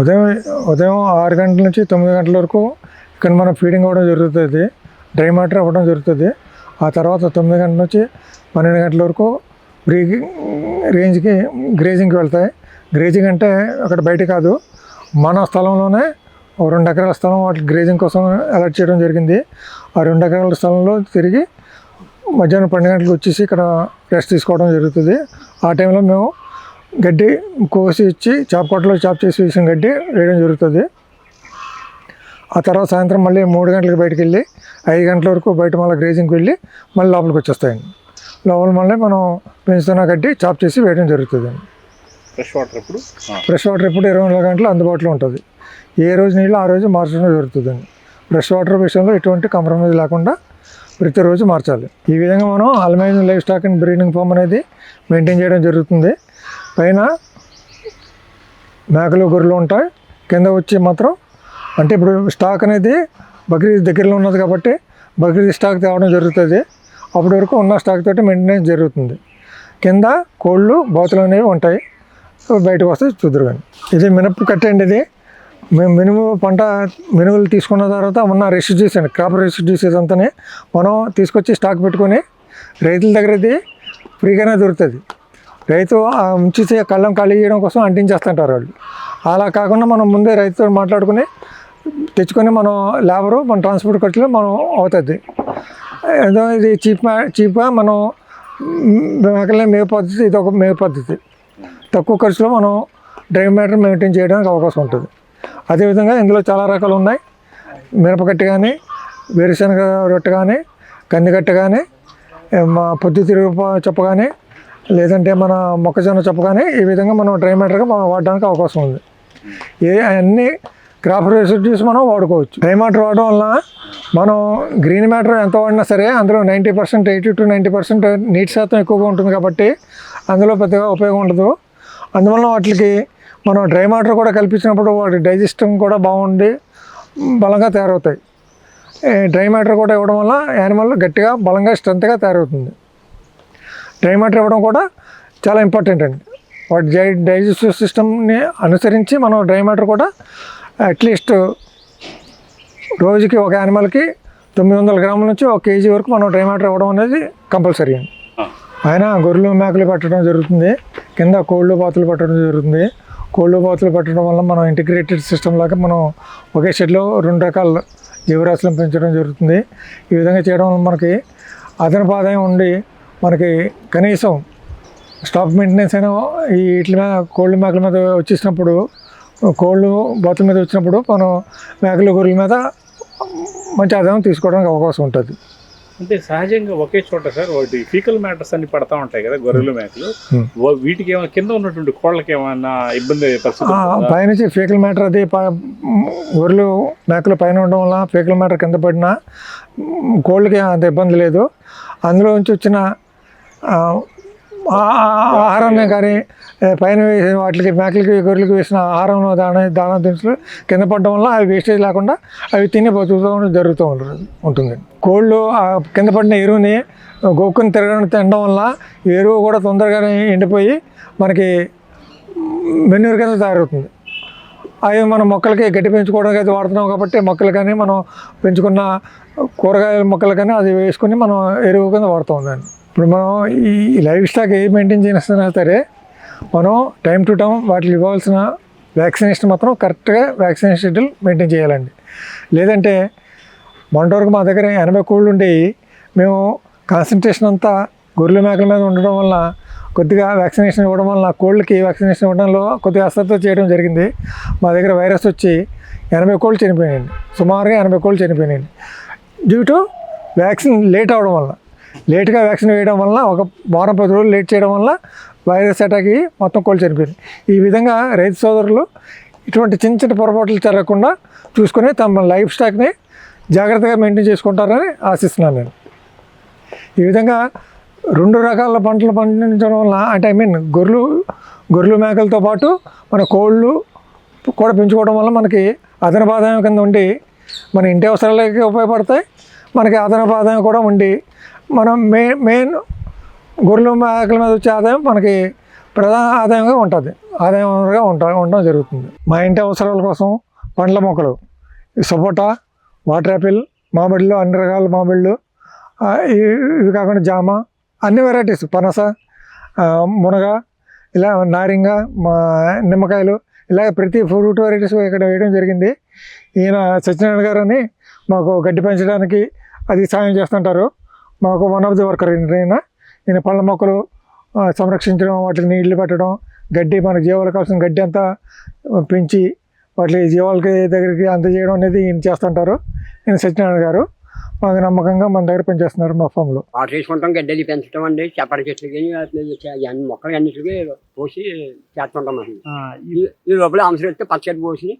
ఉదయం ఉదయం ఆరు గంటల నుంచి తొమ్మిది గంటల వరకు ఇక్కడ మనం ఫీడింగ్ అవ్వడం జరుగుతుంది డ్రై మ్యాటర్ అవ్వడం జరుగుతుంది. ఆ తర్వాత తొమ్మిది గంటల నుంచి పన్నెండు గంటల వరకు బ్రీ రేంజ్కి గ్రేజింగ్కి వెళ్తాయి. గ్రేజింగ్ అంటే అక్కడ బయట కాదు మన స్థలంలోనే రెండు ఎకరాల స్థలం వాటి గ్రేజింగ్ కోసం అలర్ట్ చేయడం జరిగింది. ఆ రెండు ఎకరాల స్థలంలో తిరిగి మధ్యాహ్నం పన్నెండు గంటలకు వచ్చేసి ఇక్కడ రెస్ట్ తీసుకోవడం జరుగుతుంది. ఆ టైంలో మేము గడ్డి కోసి ఇచ్చి చాపకొట్టలో చాప్ చేసి వేసిన గడ్డి వేయడం జరుగుతుంది. ఆ తర్వాత సాయంత్రం మళ్ళీ మూడు గంటలకు బయటకు వెళ్ళి ఐదు గంటల వరకు బయట మళ్ళీ గ్రేజింగ్కి వెళ్ళి మళ్ళీ లోపలికి వచ్చేస్తాయండి లోపల మళ్ళీ మనం పెంచుతున్న గడ్డి చాప్ చేసి వేయడం జరుగుతుంది. ఫ్రెష్ వాటర్ ఎప్పుడు? ఫ్రెష్ వాటర్ ఎప్పుడు ఇరవై నాలుగు గంటలు అందుబాటులో ఉంటుంది. ఏ రోజు నీళ్ళు ఆ రోజు మార్చడం జరుగుతుందండి ఫ్రెష్ వాటర్ విషయంలో ఎటువంటి కాంప్రమైజ్ లేకుండా ప్రతిరోజు మార్చాలి. ఈ విధంగా మనం అల్మైన్ life stock and breeding farm అనేది మెయింటైన్ చేయడం జరుగుతుంది. పైన మేకలు గొర్రెలు ఉంటాయి. కింద వచ్చి మాత్రం అంటే ఇప్పుడు స్టాక్ అనేది బక్రీద్ దగ్గరలో ఉన్నది కాబట్టి బక్రీద్ స్టాక్ తేవడం జరుగుతుంది. అప్పటి వరకు ఉన్న స్టాక్ తోటి మెయింటెనెన్స్ జరుగుతుంది. కింద కోళ్ళు బోతలు అనేవి ఉంటాయి. బయటకు వస్తే చూద్దరు కానీ ఇది మినప్పు కట్టండి ఇది. మేము మినుము పంట మినుములు తీసుకున్న తర్వాత ఉన్న రెసిడ్యూస్ అండి క్రాప్ రెసిడ్యూస్ ఇదంతా మనం తీసుకొచ్చి స్టాక్ పెట్టుకొని రైతుల దగ్గరది ఫ్రీగానే దొరుకుతుంది. రైతు ఆ కళ్ళం ఖాళీ చేయడం కోసం అంటించేస్తుంటారు వాళ్ళు. అలా కాకుండా మనం ముందే రైతుతో మాట్లాడుకుని తెచ్చుకొని మనం లేబరు మన ట్రాన్స్పోర్ట్ ఖర్చులు మనం అవుతుంది. ఏదో ఇది చీప్ చీప్గా మనం మేకలే మే పద్ధతి ఇది ఒక మే పద్ధతి. తక్కువ ఖర్చులో మనం డ్రైవ్ మ్యాటర్ మెయింటైన్ చేయడానికి అవకాశం ఉంటుంది. అదేవిధంగా ఇందులో చాలా రకాలు ఉన్నాయి. మిరపకట్టు కానీ వేరుశనగ రొట్టె కానీ కందికట్ట కానీ పొద్దుతిరుగు చెప్ప కానీ లేదంటే మన మొక్కజొన్న చెప్పగానే ఈ విధంగా మనం డ్రై మ్యాటర్గా మనం వాడడానికి అవకాశం ఉంది. ఏ అన్ని క్రాప్ రెసిడ్యూస్ మనం వాడుకోవచ్చు. డ్రై మ్యాటర్ వాడడం వల్ల మనం గ్రీన్ మ్యాటర్ ఎంత వాడినా సరే అందులో ninety percent eighty to ninety percent నీటి శాతం ఎక్కువగా ఉంటుంది కాబట్టి అందులో పెద్దగా ఉపయోగం ఉండదు. అందువల్ల వాటికి మనం డ్రై మ్యాటర్ కూడా కల్పించినప్పుడు వాటి డైజెస్టింగ్ కూడా బాగుండి బలంగా తయారవుతాయి. డ్రై మ్యాటర్ కూడా ఇవ్వడం వల్ల యానిమల్ గట్టిగా బలంగా స్ట్రెంత్గా తయారవుతుంది. డ్రై మ్యాటర్ ఇవ్వడం కూడా చాలా ఇంపార్టెంట్ అండి. వాటి డై డైజెస్టివ్ సిస్టమ్ని అనుసరించి మనం డ్రై మ్యాటర్ కూడా అట్లీస్ట్ రోజుకి ఒక యానిమల్కి తొమ్మిది వందల గ్రాముల నుంచి ఒక కేజీ వరకు మనం డ్రై మ్యాటర్ ఇవ్వడం అనేది కంపల్సరీ అండి. ఆయన గొర్రెలు మేకలు పెట్టడం జరుగుతుంది. కింద కోళ్ళు బాతులు పెట్టడం జరుగుతుంది. కోళ్ళు బాతులు పెట్టడం వల్ల మనం ఇంటిగ్రేటెడ్ సిస్టమ్ లాగా మనం ఒకే షెడ్లో రెండు రకాల జీవరాశులను పెంచడం జరుగుతుంది. ఈ విధంగా చేయడం వల్ల మనకి అదనపు ఆదాయం ఉండి మనకి కనీసం స్టాక్ మెయింటెనెన్స్ అయినా ఈ వీటి మీద కోళ్ళు మేకల మీద వచ్చేసినప్పుడు కోళ్ళు బాతుల మీద వచ్చినప్పుడు మనం మేకలు గొర్రెల మీద మంచి ఆదాయం తీసుకోవడానికి అవకాశం ఉంటుంది అంటే సహజంగా ఒకే చోట సార్ వాటి ఫీకల్ మ్యాటర్స్ అన్ని పడతా ఉంటాయి కదా గొర్రెలు మేకలు Hmm. వీటికి ఏమైనా కింద ఉన్నటువంటి కోళ్ళకి ఏమైనా ఇబ్బంది? పైనుంచి ఫేకల్ మ్యాటర్ అది గొర్రెలు మేకలు పైన ఉండడం వల్ల ఫేకల్ మ్యాటర్ కింద పడినా కోళ్ళకి అంత ఇబ్బంది లేదు అందులో నుంచి వచ్చిన ఆహారాన్ని కానీ పైన వేసిన వాటికి మేకలకి గొర్రెలకి వేసిన ఆహారం దాణ దాణా దినుసులు కింద పడడం వల్ల అవి వేస్టేజ్ లేకుండా అవి తిని బతుకుతూ జరుగుతూ ఉంటుంది ఉంటుంది. కోళ్ళు కింద పడిన ఎరువుని గోక్కుని తిరగడం తినడం వల్ల ఈ ఎరువు కూడా తొందరగానే ఎండిపోయి మనకి మెన్యూర్ కింద తయారవుతుంది. అవి మనం మొక్కలకి గడ్డి పెంచుకోవడానికి అయితే వాడుతున్నాం కాబట్టి మొక్కలు కానీ మనం పెంచుకున్న కూరగాయల మొక్కలు కానీ అది వేసుకొని మనం ఎరువు కింద వాడుతూ ఉందండి ఇప్పుడు మనం ఈ లైఫ్ స్టాక్ ఏ మెయింటైన్ చేసినా సరే మనం టైం టు టైం వాటికి ఇవ్వాల్సిన వ్యాక్సినేషన్ మాత్రం కరెక్ట్గా వ్యాక్సినేషన్ షెడ్యూల్ మెయింటైన్ చేయాలండి. లేదంటే మొన్నటి వరకు మా దగ్గర ఎనభై కోళ్ళు ఉండేవి మేము కాన్సన్ట్రేషన్ అంతా గొర్రెల మేకల మీద ఉండడం వల్ల కొద్దిగా వ్యాక్సినేషన్ ఇవ్వడం వల్ల కోళ్ళకి వ్యాక్సినేషన్ ఇవ్వడంలో కొద్దిగా అశ్రద్ధ చేయడం జరిగింది. మా దగ్గర వైరస్ వచ్చి ఎనభై కోళ్ళు చనిపోయినాయండి. సుమారుగా ఎనభై కోళ్ళు చనిపోయినాయండి. డ్యూ టు వ్యాక్సిన్ లేట్ అవడం వల్ల లేట్గా వ్యాక్సిన్ వేయడం వల్ల ఒక వారం పది రోజులు లేట్ చేయడం వల్ల వైరస్ అటాక్ అయ్యి మొత్తం కోళ్ళు చనిపోయింది ఈ విధంగా రైతు సోదరులు ఇటువంటి చిన్న చిన్న పొరపాట్లు జరగకుండా చూసుకొని తమ లైఫ్ స్టాక్ని జాగ్రత్తగా మెయింటైన్ చేసుకుంటారని ఆశిస్తున్నాను నేను. ఈ విధంగా రెండు రకాల పంటలు పండించడం వల్ల అంటే ఐ మీన్ గొర్రెలు గొర్రెలు మేకలతో పాటు మన కోళ్ళు కూడా పెంచుకోవడం వల్ల మనకి అదనపు ఆదాయం కింద ఉండి మన ఇంటి అవసరాలకి ఉపయోగపడతాయి. మనకి అదనపు ఆదాయం కూడా ఉండి మనం మెయిన్ మెయిన్ గొర్రెలు మేకల మీద వచ్చే ఆదాయం మనకి ప్రధాన ఆదాయంగా ఉంటుంది. ఆదాయం ఉంటా ఉండడం జరుగుతుంది. మా ఇంటి అవసరాల కోసం పండ్ల మొక్కలు సపోటా వాటర్ యాపిల్ మామిడిలు అన్ని రకాల మామిళ్ళు ఇవి కాకుండా జామ అన్ని వెరైటీస్ పనస మునగ ఇలా నారింగ మా నిమ్మకాయలు ఇలా ప్రతి ఫ్రూట్ వెరైటీస్ ఇక్కడ వేయడం జరిగింది. ఈయన సత్యనారాయణ గారు అని మాకు గడ్డి పెంచడానికి అది సాయం చేస్తుంటారు. మాకు వన్ ఆఫ్ ది వర్కర్ ఈయన ఈయన పళ్ళ మొక్కలు సంరక్షించడం వాటికి నీళ్ళు పెట్టడం గడ్డి మన జీవాలకు కావాల్సిన గడ్డి అంతా పెంచి వాటి జీవాలకి దగ్గరికి అందజేయడం అనేది ఈయన చేస్తుంటారు. ఈయన సత్యనారాయణ గారు మాకు నమ్మకంగా మన దగ్గర పనిచేస్తున్నారు మా ఫామ్లో. వాటర్ వేసుకుంటాం గడ్డలు పెంచడం అండి చెప్పర చెట్లకి అన్ని మొక్కలు అన్నిటికి పోసి చేస్తుంటాం ఈ లోపల అంశం వస్తే పచ్చడి పోసి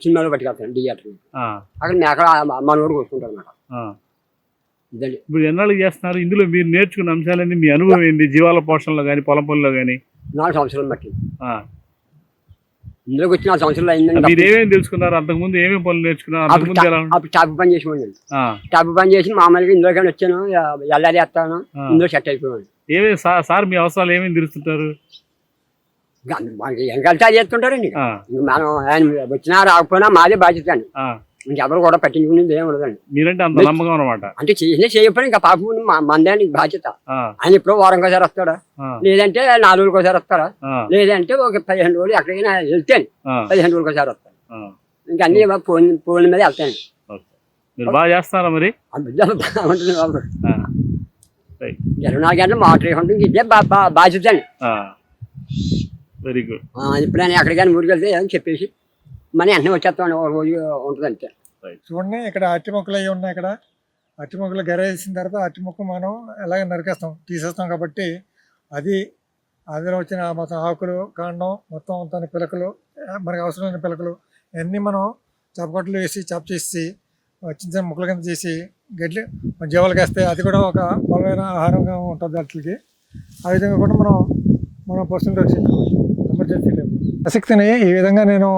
చిన్నలు పట్టుకెళ్తాను ఆ, అక్కడ మేకలు మనోడు కోసుకుంటారు అన్నమాట. ఇదండి ఇప్పుడు ఎన్నాళ్ళు చేస్తున్నారు ఇందులో మీరు నేర్చుకున్న అంశాలన్నీ మీ అనుభవం ఏంది జీవాల పోషణలో కానీ పొలం పనుల్లో కానీ నాలుగు సంవత్సరాలు బట్టి ఇందులోకి వచ్చి నాలుగు సంవత్సరాలు అయిందండి మీరు ఏమేమి తెలుసుకున్నారు అంతకుముందు ఏమేమి పనులు నేర్చుకున్నారు అప్పుడు అంతకుముందు ఎలా టా- అప్పుడు టాప్ పని చేసేవాడిని ఆ, టాప్ పని చేసి మామూలుగా ఇందులోకి వచ్చాను ఎల్లారి వేస్తాను ఆ. ఇందులో సెట్ అయిపోయాను ఏమేమి సార్ సార్ మీ అవసరాలు ఏమేమి తీరుస్తుంటారు ఇంకా మనకి అది చేస్తుంటారండి ఇంక మనం ఆయన వచ్చినా రాకపోయినా మాదే బాధ్యత అండి. ఇంకెవరు కూడా పట్టించుకునేది ఏం ఉండదండి. మీరంటే అంత నమ్మకం అనమాట అంటే చేసినా చేయకపోయినా ఇంకా పాపం మందే అండి బాధ్యత. ఆయన ఎప్పుడో వారం ఒకసారి వస్తాడా లేదంటే నాలుగు రోజులకు ఒకసారి వస్తారా లేదంటే ఒక పదిహేను రోజులు ఎక్కడికైనా వెళ్తాను పదిహేను రోజులకు ఒకసారి వస్తాను. ఇంకా అన్ని ఫోన్ ఫోన్ మీద వెళ్తాను. మీరు బాగా చేస్తారా మరి? బాగుంటుంది బాబు. ఇరవై నాలుగు గంటలు మోటార్ ఉంటుంది. ఇదే బాధ్యత అండి. Very good. ఎప్పుడైనా ఎక్కడికైనా ఊరికి వెళ్తే ఏమని చెప్పేసి మన వెంటనే వచ్చేస్తాం ఒక రోజు ఉంటుంది అంతే. చూడండి ఇక్కడ అట్టి మొక్కలు అవి ఉన్నాయి ఇక్కడ. అట్టి మొక్కలు గరేసిన తర్వాత అట్టి మొక్క మనం ఎలాగ నరికేస్తాం? తీసేస్తాం కాబట్టి అది అందులో వచ్చిన మొత్తం ఆకులు కాండం మొత్తం తన పిలకలు మనకు అవసరమైన పిలకలు ఇవన్నీ మనం చపకొట్లు వేసి చాప్ చేసి చిన్న చిన్న ముక్కల కింద చేసి గడ్డి జీవాలకు వేస్తే అది కూడా ఒక బలమైన ఆహారంగా ఉంటుంది వాటికి. ఆ విధంగా కూడా మనం మన పశువులు రక్షించుకోవచ్చు ఎమర్జెన్సీ ఆసక్తిని ఈ విధంగా నేను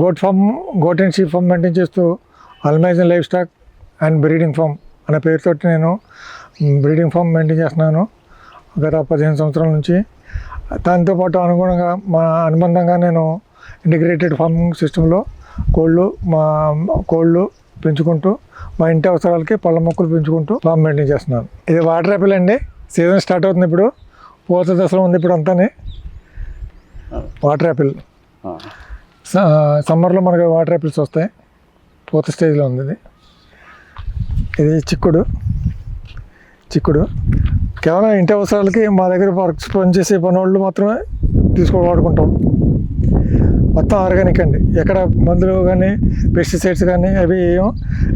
goat farm goat and sheep farm maintain చేస్తూ అల్మైజన్ life stock and breeding farm అనే పేరుతో నేను బ్రీడింగ్ ఫామ్ మెయింటైన్ చేస్తున్నాను గత పదిహేను సంవత్సరాల నుంచి. దాంతోపాటు అనుగుణంగా మా అనుబంధంగా నేను ఇంటిగ్రేటెడ్ ఫార్మింగ్ సిస్టంలో కోళ్ళు మా కోళ్ళు పెంచుకుంటూ మా ఇంటి అవసరాలకి పళ్ళ మొక్కలు పెంచుకుంటూ ఫామ్ మెయింటైన్ చేస్తున్నాను. ఇది వాటర్ యాపిల్ అండి. సీజన్ స్టార్ట్ అవుతుంది ఇప్పుడు. పూత దశలో ఉంది ఇప్పుడు అంతానే. వాటర్ యాపిల్ సమ్మర్లో మనకి వాటర్ యాపిల్స్ వస్తాయి. పూత స్టేజ్లో ఉంది ఇది. ఇది చిక్కుడు. చిక్కుడు. కేవలం ఇంటి అవసరాలకి మా దగ్గర వర్క్స్ పనిచేసే పనులు మాత్రమే తీసుకొని వాడుకుంటాం. మొత్తం ఆర్గానిక్ అండి. ఎక్కడ మందులు కానీ పెస్టిసైడ్స్ కానీ అవి ఏం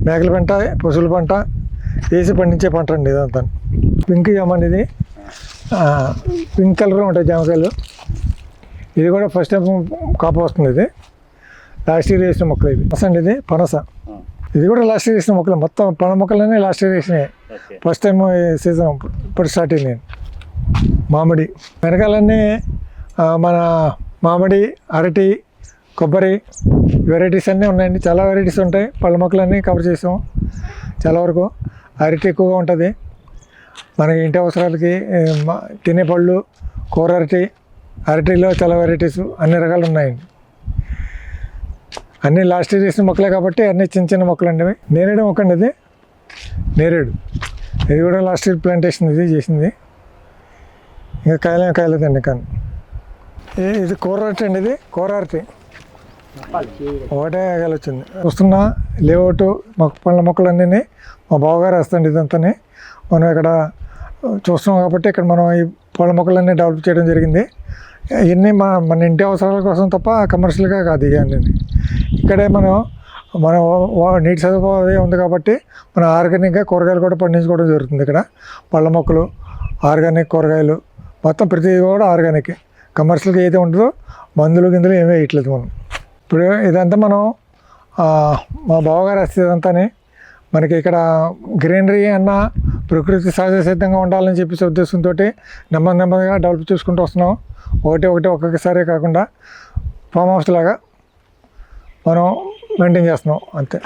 మేకల పంట పశువుల పంట వేసి పండించే పంట అండి ఇదంతా. పింక్ జామ అనేది పింక్ కలర్లో ఉంటాయి జామకాయలు ఇది కూడా ఫస్ట్ టైం కాపు వస్తుంది ఇది. లాస్ట్ ఇయర్ వేసిన మొక్కలు ఇది పనస అండి ఇది? పనస. ఇది కూడా లాస్ట్ ఇయర్ వేసిన మొక్కలు. మొత్తం పన మొక్కలన్నీ లాస్ట్ ఇయర్ వేసినాయి ఓకే. ఫస్ట్ టైం సీజన్ ఇప్పుడు స్టార్ట్ అయింది మామిడి. వెనకాలన్నీ మన మామిడి అరటి కొబ్బరి వెరైటీస్ అన్నీ ఉన్నాయండి. చాలా వెరైటీస్ ఉంటాయి. పళ్ళ మొక్కలన్నీ కవర్ చేసాం. చాలా వరకు అరటి ఎక్కువగా ఉంటుంది. మనకి ఇంటి అవసరాలకి తినే పళ్ళు కూర అరటి అరటిలో చాలా వెరైటీస్ అన్ని రకాలు ఉన్నాయండి. అన్నీ లాస్ట్ ఇయర్ వేసిన మొక్కలే కాబట్టి అన్నీ చిన్న చిన్న మొక్కలు అండి నేరేడు మొక్క అండి ఇది. నేరేడు. ఇది కూడా లాస్ట్ ఇయర్ ప్లాంటేషన్ ఇది చేసింది. ఇంకా కాయలే కాయలేదండి కానీ. ఇది- ఇది కూర అండి ఇది. కూర ఒకటే కాయలు వచ్చింది. వస్తున్న లేఅవుట్ మొక్క పళ్ళ మొక్కలన్నీ మా బావగారు వేస్తండి ఇదంతా మనం ఇక్కడ చూస్తున్నాం కాబట్టి ఇక్కడ మనం ఈ పళ్ళ మొక్కలన్నీ డెవలప్ చేయడం జరిగింది. ఇవన్నీ మన మన ఇంటి అవసరాల కోసం తప్ప కమర్షియల్గా కాదు ఇవన్నీ ఇక్కడే మనం మనం వా- నీటి సదుపాయం అదే ఉంది కాబట్టి మన ఆర్గానిక్గా కూరగాయలు కూడా పండించుకోవడం జరుగుతుంది ఇక్కడ. పళ్ళ మొక్కలు ఆర్గానిక్ కూరగాయలు మొత్తం ప్రతిదీ కూడా ఆర్గానిక్ కమర్షియల్గా ఏది ఉంటుందో మందులు గిందులు ఏమీ వేయట్లేదు మనం. ఇప్పుడు ఇదంతా మనం మా బావగారు వస్తే మనకి ఇక్కడ గ్రీనరీ అన్న ప్రకృతి సహజ సిద్ధంగా ఉండాలని చెప్పేసి ఉద్దేశంతో నెమ్మది నెమ్మదిగా డెవలప్ చేసుకుంటూ వస్తున్నాం. ఒకటి ఒకటి ఒక్కొక్కసారే కాకుండా ఫామ్ హౌస్ లాగా మనం మెయింటైన్ చేస్తున్నాం అంతే.